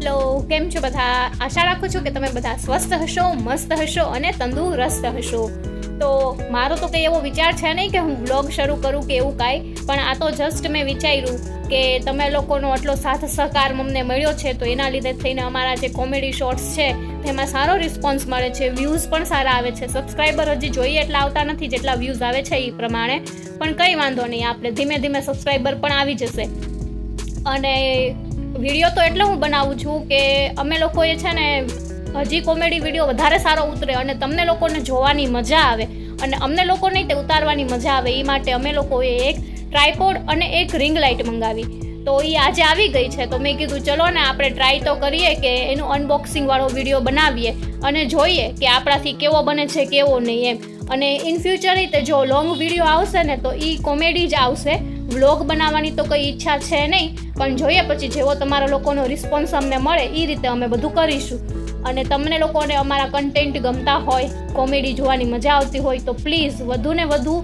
Hello, કેમ છો બધા? આશા રાખું છું કે તમે બધા સ્વસ્થ હશો, મસ્ત હશો અને તંદુરસ્ત હશો. તો મારો તો કંઈ એવો વિચાર છે નહીં કે હું બ્લોગ શરૂ કરું કે એવું કાંઈ, પણ આ તો જસ્ટ મેં વિચાર્યું કે તમે લોકોનો આટલો સાથ સહકાર અમને મળ્યો છે, તો એના લીધે થઈને અમારા જે કોમેડી શોર્ટ્સ છે, તેમાં સારો રિસ્પોન્સ મળે છે વ્યૂઝ પણ સારા આવે છે. સબસ્ક્રાઈબર હજી જોઈએ એટલા આવતા નથી જેટલા વ્યૂઝ આવે છે એ પ્રમાણે. પણ કંઈ વાંધો નહીં, આપણે ધીમે ધીમે સબસ્ક્રાઈબર પણ આવી જશે. અને વીડિયો તો એટલે હું બનાવું છું કે અમે લોકોએ છે ને હજી કોમેડી વીડિયો વધારે સારો ઉતરે અને તમને લોકોને જોવાની મજા આવે અને અમને લોકોને તે ઉતારવાની મજા આવે એ માટે અમે લોકોએ એક ટ્રાયપોડ અને એક રિંગ લાઇટ મંગાવી. તો એ આજે આવી ગઈ છે. તો મેં કીધું, ચલો ને આપણે ટ્રાય તો કરીએ કે એનું અનબોક્સિંગ વાળો વીડિયો બનાવીએ અને જોઈએ કે આપણાથી કેવો બને છે, કેવો નહીં એમ. અને ઇન ફ્યુચર રીતે જો લોંગ વીડિયો આવશે ને તો એ કોમેડી જ આવશે. વ્લોગ બનાવવાની તો કંઈ ઈચ્છા છે નહીં પણ જોઈએ પછી જેવો તમારા લોકોનો રિસ્પોન્સ અમને મળે એ રીતે અમે બધું કરીશું. અને તમને લોકોને અમારા કન્ટેન્ટ ગમતા હોય કોમેડી જોવાની મજા આવતી હોય, તો પ્લીઝ વધુને વધુ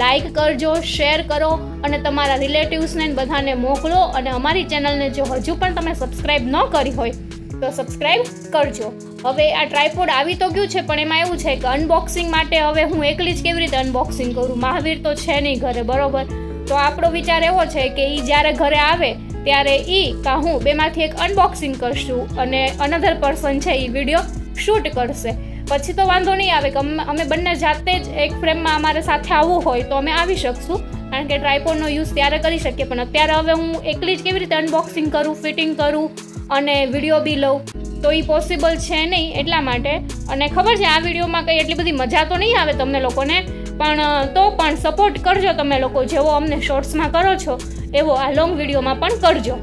લાઈક કરજો શેર કરો અને તમારા રિલેટિવ્સને બધાને મોકલો અને અમારી ચેનલને જો હજુ પણ તમે સબસ્ક્રાઇબ ન કરી હોય, તો સબસ્ક્રાઈબ કરજો. હવે આ ટ્રાયપોડ આવી તો ગયું છે, પણ એમાં એવું છે કે અનબોક્સિંગ માટે હવે હું એકલી જ કેવી રીતે અનબોક્સિંગ કરું? મહાવીર તો છે નહીં ઘરે, બરોબર? તો આપણો વિચાર એવો છે કે એ જ્યારે ઘરે આવે ત્યારે એ કા હું બેમાંથી એક અનબોક્સિંગ કરશું અને અનધર પર્સન છે એ વીડિયો શૂટ કરશે. પછી તો વાંધો નહીં આવે કે અમે- અમે બંને જાતે જ એક ફ્રેમમાં અમારે સાથે આવવું હોય તો અમે આવી શકશું. કારણ કે ટ્રાયપોડનો યુઝ ત્યારે કરી શકીએ, પણ અત્યારે હવે હું એકલી જ કેવી રીતે અનબોક્સિંગ કરું ફિટિંગ કરું અને વીડિયો બી લઉં, તો એ પોસિબલ છે નહીં એટલા માટે. અને ખબર છે, આ વિડીયોમાં કંઈ એટલી બધી મજા તો નહીં આવે તમને લોકોને? પણ, તો પણ સપોર્ટ કરજો તમે લોકો, જેવો અમને શોર્ટ્સમાં કરો છો. એવો આ લોંગ વિડીયોમાં પણ કરજો.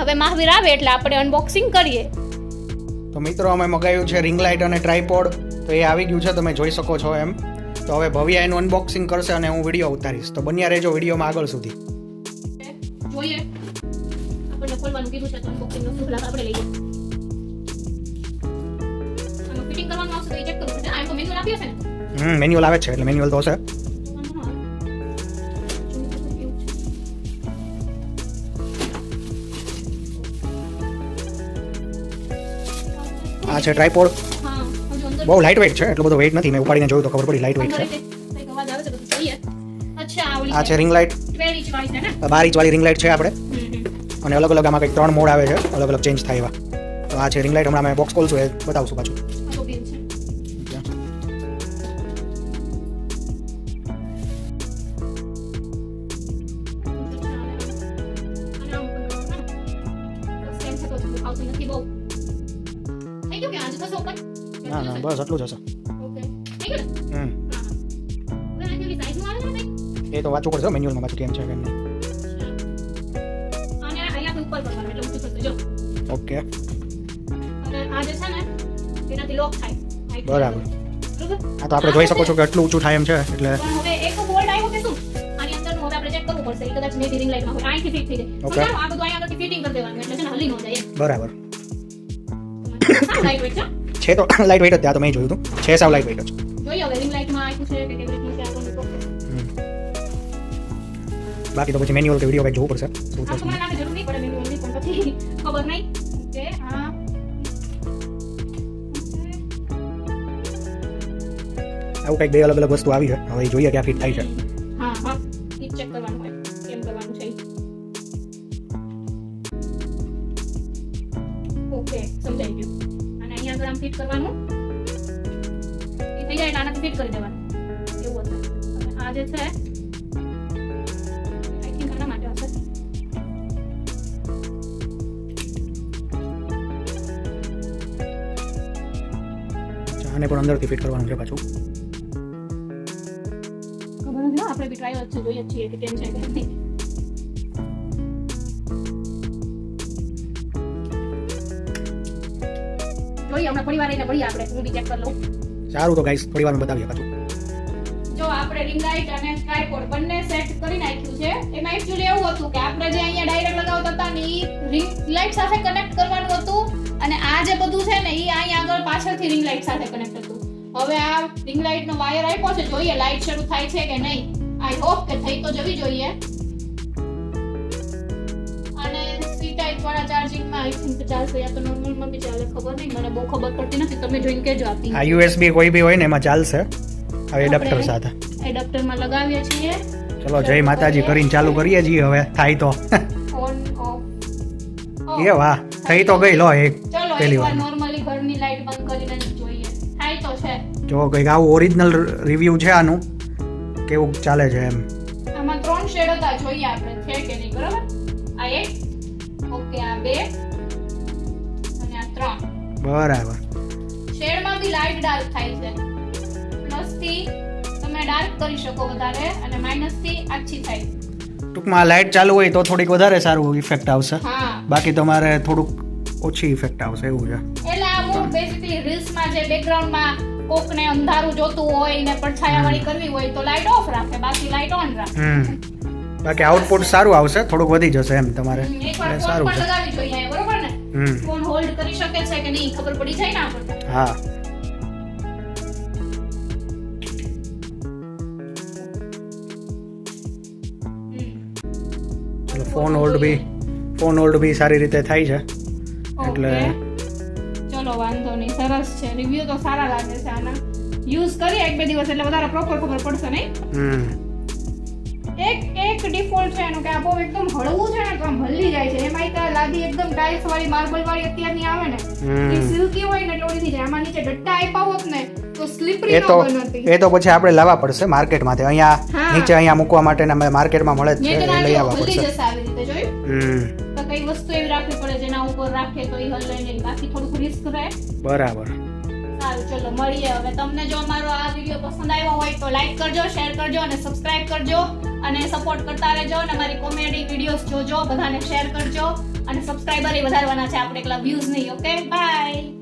હવે મહાવીર આવે એટલે આપણે અનબોક્સિંગ કરીએ. તો મિત્રો અમે મગાવ્યું છે રિંગ લાઇટ અને ટ્રાયપોડ તો એ આવી ગયું છે તમે જોઈ શકો છો એમ. તો હવે ભવ્યા એનું અનબોક્સિંગ કરશે અને હું વીડિયો ઉતારીશ. તો બન્યા રહેજો વિડીયોમાં આગળ સુધી. જોઈએ. આપણને ખોલવાનું કીધું છે તો અનબોક્સિંગનો શુભ લાભ આપણે લઈએ. ફિટિંગ કરવાનું આવશે તો એ ચેક કરવું પડશે આ મેન્યુઅલ આપ્યો છે ને? હમ મેન્યુઅલ આવે છે એટલે મેન્યુઅલ તો હશે. આ છે ટ્રાયપોડ બહુ લાઇટ વેઇટ છે એટલો બધો વેઇટ નથી. મેં ઉપાડીને જોયું તો ખબર પડી લાઇટ વેઇટ છે. આ છે રિંગ લાઇટ બાર ઇંચ વાળી રિંગ લાઇટ છે આપણે. અને અલગ અલગ આમાં કંઈક ત્રણ મોડ આવે છે અલગ અલગ ચેન્જ થાય એવા. તો આ છે રિંગ લાઇટ હમણાં અમે બોક્સ ખોલશું એ બતાવશું પાછું. ના ના બસ આટલું જ હશે. હમ. એ તો વાંચવું પડશે મેન્યુઅલમાં પાછું કેમ છે કેમ નહીં. ઓકે. બરાબર. આ તો આપણે જોઈ શકો છો કે આટલું ઊંચું થાય એમ છે એટલે કે. બરાબર. છે છે તો લાઇટ વેઇટ જ ત્યાં તો મેં જોયું હતું. છે સાવ લાઇટ વેઇટ જ. જોઈએ હવે રિંગ લાઈટમાં આપ્યું છે કે કેવી રીતનું છે આગળનું તો. હમ. બાકી તો પછી મેન્યુઅલ કે વીડિયો કંઈક જોવું પડશે. શું આ છે તો મને લાગે જરૂર નહીં પડે મેન્યુઅલની પણ પછી ખબર નહીં કે આ આવું કંઈક બે અલગ અલગ વસ્તુ આવી છે. હવે એ જોઈએ ક્યાં ફિટ થાય છે. હા હા. એ ચેક કરવાનું હોય કેમ કરવાનું છે ઈ. ઓકે સમજાઈ ગયું. અહીંયા આગળ ફિટ કરવાનું. એ થઈ જાય આનાથી ફિટ કરી દેવાનું. એવું હતું. અને આ જે છે આઈ થિંક આના માટે હશે. આને પણ અંદરથી ફિટ કરવાનું છે પાછું. ખબર નથી આપણે બી ટ્રાય જ છે જોઈએ છીએ કે કેમ છે કેમ જોઈએ હમણાં થોડી વાર એને મળીએ આપણે. હું બી ચેક કરી લઉં. સારું તો ગાઈસ થોડી વારમાં બતાવીએ પાછું. જો આપણે રિંગ લાઇટ અને ટ્રાયપોડ બંને સેટ કરી નાખ્યું છે. એમાં એક્ચ્યુઅલી એવું હતું કે આપણે જે અહીંયા ડાયરેક્ટ લગાવતા હતા ને એ રિંગ લાઇટ સાથે કનેક્ટ કરવાનું હતું. અને આ જે બધું છે ને એ અહીંયા આગળ પાછળથી રિંગ લાઇટ સાથે કનેક્ટ હતું હવે આ રિંગ લાઇટ નો વાયર આપ્યો છે. જોઈએ લાઇટ શરૂ થાય છે કે નહીં? આઈ હોપ કે થઈ તો જવી જોઈએ. લાઇટ વાળા ચાર્જિંગમાં આઈ થિંક ચાલશે યા તો નોર્મલમાં બી ચાલે ખબર નહીં મને બહુ ખબર પડતી નથી તમે જોઈને કેજો આપી આ યુએસબી કોઈ બી હોય ને એમાં ચાલશે. હવે એડપ્ટર સાથે. એડપ્ટરમાં લગાવીએ છીએ. ચલો જય માતાજી કરીને ચાલુ કરીએ છીએ હવે. થાય તો. ઓન ઓફ એ વાહ થઈ તો ગઈ લો એક પહેલી વાર. નોર્મલી ઘરની લાઇટ બંધ કરીને જોઈએ. થાય તો છે. જો કંઈક આવું ઓરિજિનલ રિવ્યુ છે આનું કેવું ચાલે છે એમ. આમાં ત્રણ શેડ હતા જોઈએ આપણે છે કે નહીં બરાબર? આ એક ઓકે આ બે અને આ ત્રણ. બરાબર. શેડમાં બી લાઈટ ડાર્ક થાય છે. પ્લસથી તમે ડાર્ક કરી શકો વધારે અને માઇનસથી આછી થાય. ટૂંકમાં લાઇટ ચાલુ હોય તો થોડીક વધારે સારું ઇફેક્ટ આવશે. હા. બાકી તમારે થોડુંક ઓછી ઇફેક્ટ આવશે એવું છે. એટલે આ મૂળ બેસિકલી રીલ્સમાં જે બેકગ્રાઉન્ડમાં કોકને અંધારું જોતું હોય ને પડછાયાવાળી કરવી હોય તો લાઇટ ઓફ રાખે બાકી લાઇટ ઓન રાખે. બાકી આઉટપુટ સારું આવશે થોડુંક વધી જશે એમ તમારે. એટલે સારું છે. હમ. ફોન હોલ્ડ કરી શકે છે કે નહીં ખબર પડી જાય ને આપણને? હા. ફોન હોલ્ડ બી ફોન હોલ્ડ બી સારી રીતે થાય છે. એટલે-. ચલો વાંધો નહીં સરસ છે. રિવ્યુ તો સારા લાગે છે આના. યુઝ કરીએ એક બે દિવસ એટલે વધારે પ્રોપર ખબર પડશે નહીં? હમ. એક ડિફોલ્ટ છે. એનું કે આ બહુ એકદમ હળવું છે ને તો આમ હલી જાય છે. એમાં એક લાદી એકદમ ટાઇલ્સ વાળી માર્બલ વાળી અત્યારની આવે ને એ સિલ્કી હોય ને એટલે ઓળી જાય આમાં નીચે ડટ્ટા આપ્યા હોત ને તો સ્લીપરી એ ન તો બનતી. એ તો પછી આપણે લાવવા પડશે માર્કેટમાંથી. અહીંયા નીચે અહીંયા મૂકવા માટે ને અમે માર્કેટમાં મળે જ છે લઈ આવવા પડશે. આવી રીતે જોયું? હમ. તો કઈ વસ્તુ એવી રાખવી પડે જેના ઉપર રાખે તો એ હલે બાકી થોડુંક રિસ્ક રહે. બરાબર. સારું, ચલો, મળીએ હવે. તમને જો અમારો આ વીડિયો પસંદ આવ્યો હોય તો લાઈક કરજો શેર કરજો અને સબસ્ક્રાઇબ કરજો. અને સપોર્ટ કરતા રહેજો અને અમારી કોમેડી વિડીયોઝ જોજો, બધાને શેર કરજો. અને સબસ્ક્રાઇબર એ વધારવાના છે, આપણે એકલા વ્યૂઝ નહીં ઓકે બાય